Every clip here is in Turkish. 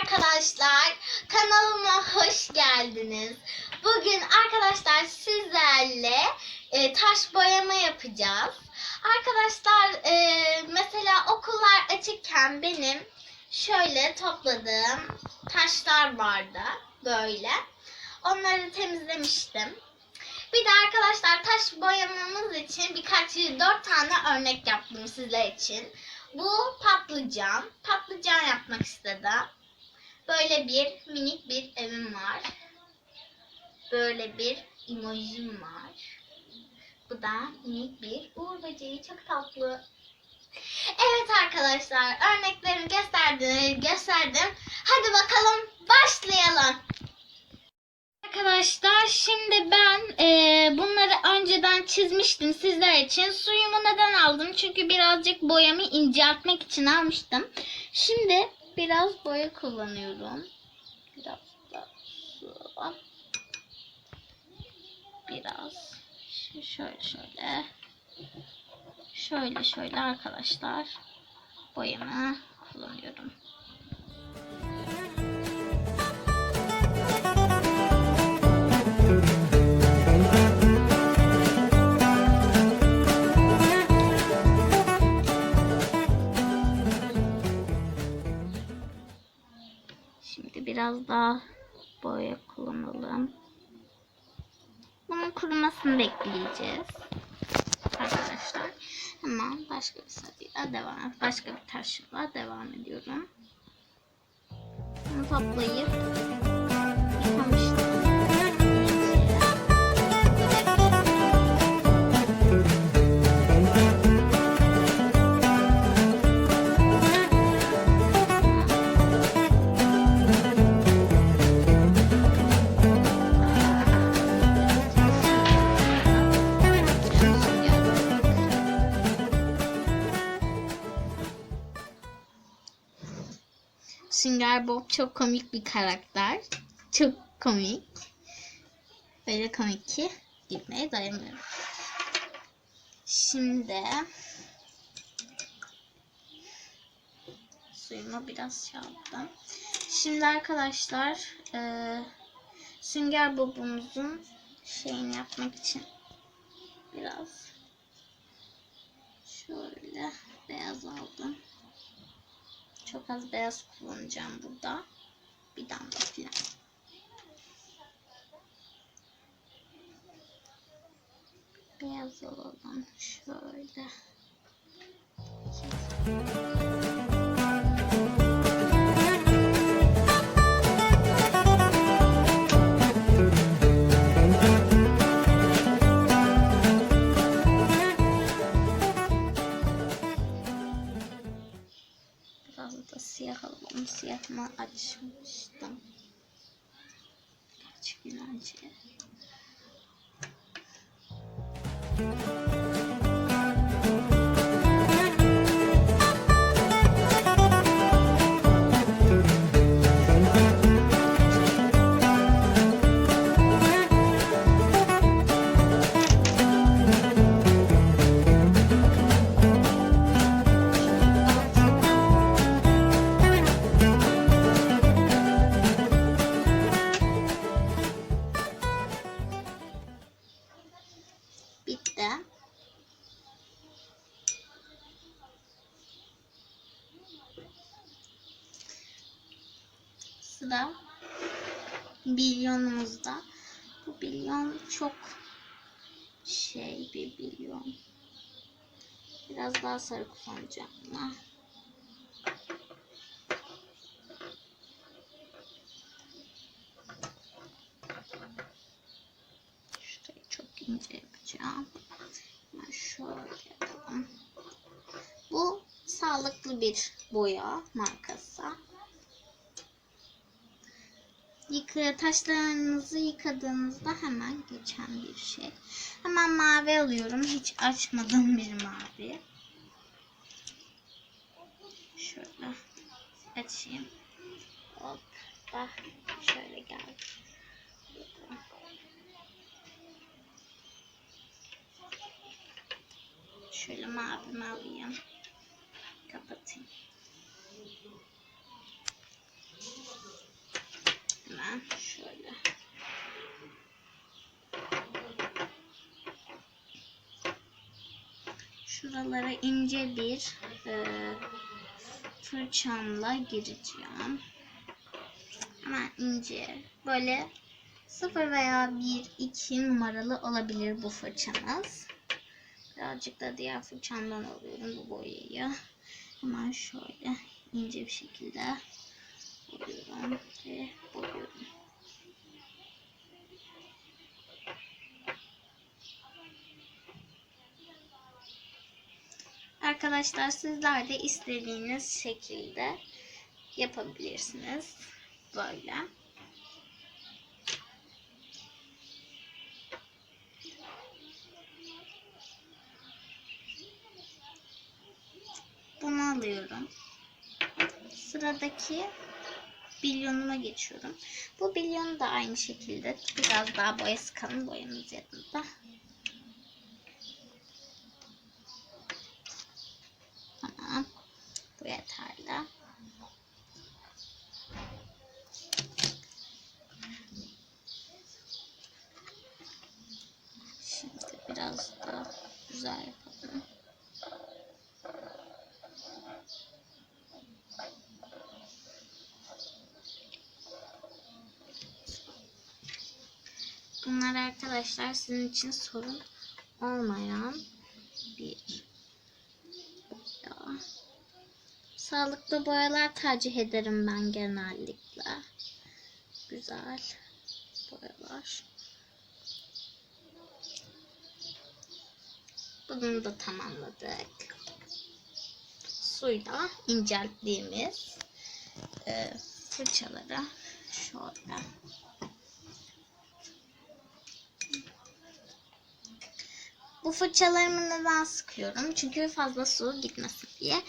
arkadaşlar. Kanalıma hoş geldiniz. Bugün arkadaşlar sizlerle e, taş boyama yapacağız. Arkadaşlar e, mesela okullar açıkken benim şöyle topladığım taşlar vardı. Böyle. Onları temizlemiştim. Bir de arkadaşlar taş boyamamız için birkaç dört tane örnek yaptım sizler için. Bu patlıcan. Patlıcan yapmak istedim. Böyle bir minik bir evim var. Böyle bir emojim var. Bu da minik bir uğur böceği. Çok tatlı. Evet arkadaşlar örneklerimi gösterdim. gösterdim. Hadi bakalım başlayalım. Arkadaşlar şimdi ben e, bunları önceden çizmiştim sizler için. Suyumu neden aldım? Çünkü birazcık boyamı inceltmek için almıştım. Şimdi biraz boya kullanıyorum. Biraz da. Biraz şöyle şöyle. Şöyle şöyle arkadaşlar boyamı kullanıyorum. Biraz daha boya kullanalım. Bunun kurumasını bekleyeceğiz. Arkadaşlar hemen başka bir sayıyla devam başka bir taşla devam ediyorum. Bunu toplayıp Sünger Bob çok komik bir karakter. Çok komik. Böyle komik ki gülmeye dayanamıyorum. Şimdi suyumu biraz şey yaptım. Şimdi arkadaşlar eee Sünger Bob'umuzun şeyini yapmak için biraz şöyle beyaz aldım. Çok az beyaz kullanacağım burada. Bir damla falan. Beyaz alalım. Şöyle. Biraz Siyahımı açmıştım. Kaç gün önce. Sıra bilyonumuzda. Bu bilyon çok şey bir bilyon. Biraz daha sarı kullanacağım buna. Şurayı çok ince yapacağım. Hemen şöyle yapalım. Bu sağlıklı bir boya markası. Yıka, taşlarınızı yıkadığınızda hemen geçen bir şey. Hemen mavi alıyorum. Hiç açmadığım bir mavi. Şöyle açayım. Hop. Ah, şöyle geldi. Şöyle mavimi alayım. Kapatayım. Şuralara ince bir e, fırçamla gireceğim. Hemen ince. Böyle 0 veya 1, 2 numaralı olabilir bu fırçanız. Birazcık da diğer fırçamdan alıyorum bu boyayı. Hemen şöyle ince bir şekilde boyuyorum ve boyuyorum. Arkadaşlar sizler de istediğiniz şekilde yapabilirsiniz. Böyle. Bunu alıyorum. Sıradaki bilyonuma geçiyorum. Bu bilyonu da aynı şekilde biraz daha boyası kalın boyamız yanında. Tamam. Bu yeterli. Şimdi biraz da güzel yapalım. Bunlar arkadaşlar sizin için sorun olmayan bir boya. Sağlıklı boyalar tercih ederim ben genellikle. Güzel boyalar. Bunu da tamamladık. Suyla incelttiğimiz e, fırçaları şöyle Bu fırçalarımı neden sıkıyorum? Çünkü fazla su gitmesin diye.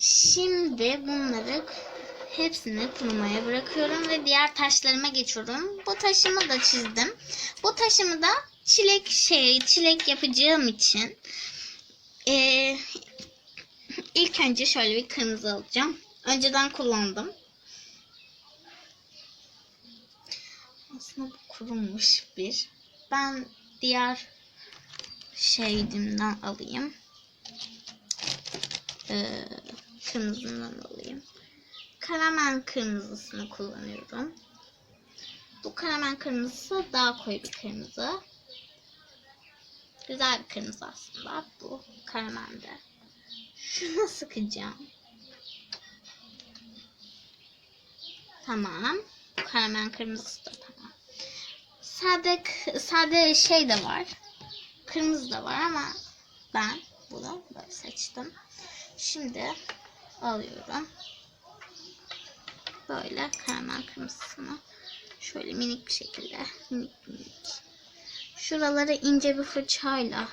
Şimdi bunları hepsini kurumaya bırakıyorum ve diğer taşlarıma geçiyorum. Bu taşımı da çizdim. Bu taşımı da çilek şey çilek yapacağım için eee, ilk önce şöyle bir kırmızı alacağım. Önceden kullandım. Aslında bu kurumuş bir. Ben diğer şeydimden alayım. Ee, kırmızından alayım. Karamel kırmızısını kullanıyorum. Bu karamel kırmızısı daha koyu bir kırmızı. Güzel bir kırmızı aslında bu karamelde. Şuna sıkacağım. Tamam. Karamel kırmızısı da tamam. Sade, sade şey de var. Kırmızı da var ama ben bunu böyle seçtim. Şimdi alıyorum. Böyle karamel kırmızısını şöyle minik bir şekilde minik minik. Şuraları ince bir fırçayla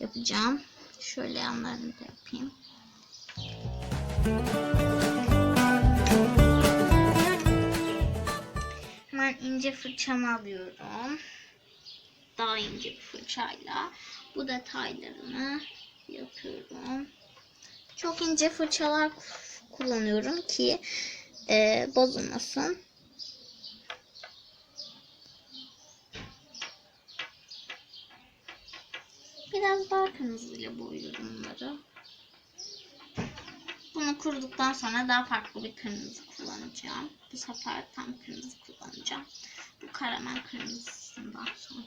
yapacağım. Şöyle yanlarını da yapayım. Hemen ince fırçamı alıyorum daha ince bir fırçayla bu detaylarını yapıyorum. Çok ince fırçalar kullanıyorum ki e, bozulmasın. Biraz daha kırmızıyla boyuyorum bunları. Bunu kuruduktan sonra daha farklı bir kırmızı kullanacağım. Bu sefer tam kırmızı kullanacağım. Bu karamel kırmızısından sonra.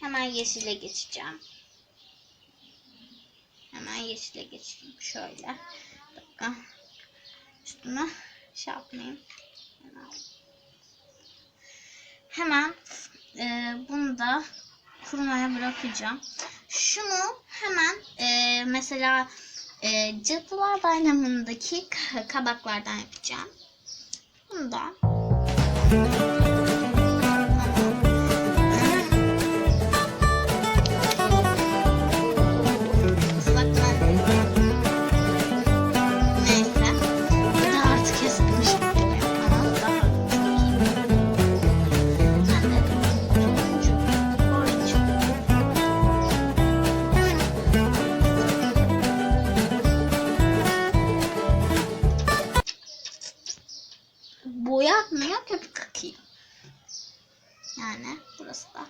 Hemen yeşile geçeceğim. Hemen yeşile geçeyim. Şöyle. Bir dakika. Üstüne şey yapmayayım. Hemen, Hemen e, bunu da kurumaya bırakacağım. Şunu hemen e, mesela e, Cadılar Bayramı'ndaki ka- kabaklardan yapacağım. Bunu da burası da.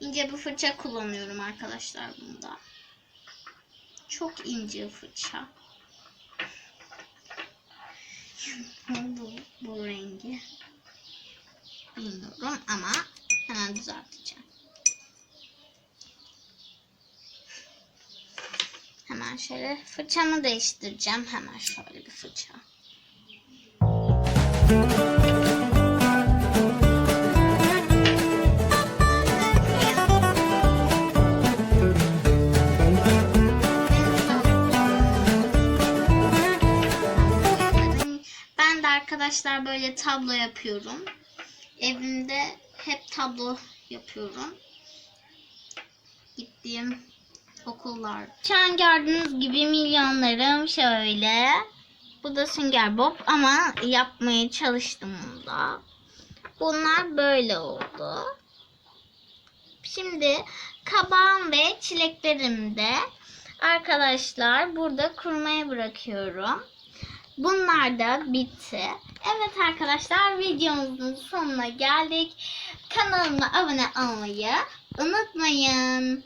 İnce bir fırça kullanıyorum arkadaşlar bunda. Çok ince fırça. bu, bu rengi bilmiyorum ama hemen düzelteceğim. Hemen şöyle fırçamı değiştireceğim. Hemen şöyle bir fırça. Ben de arkadaşlar böyle tablo yapıyorum. Evimde hep tablo yapıyorum. Gittiğim okullar. Şu gördüğünüz gibi milyonlarım şöyle. Bu da sünger bob ama yapmaya çalıştım bunda. Bunlar böyle oldu. Şimdi kabağım ve çileklerim de arkadaşlar burada kurumaya bırakıyorum. Bunlar da bitti. Evet arkadaşlar videomuzun sonuna geldik. Kanalıma abone olmayı unutmayın.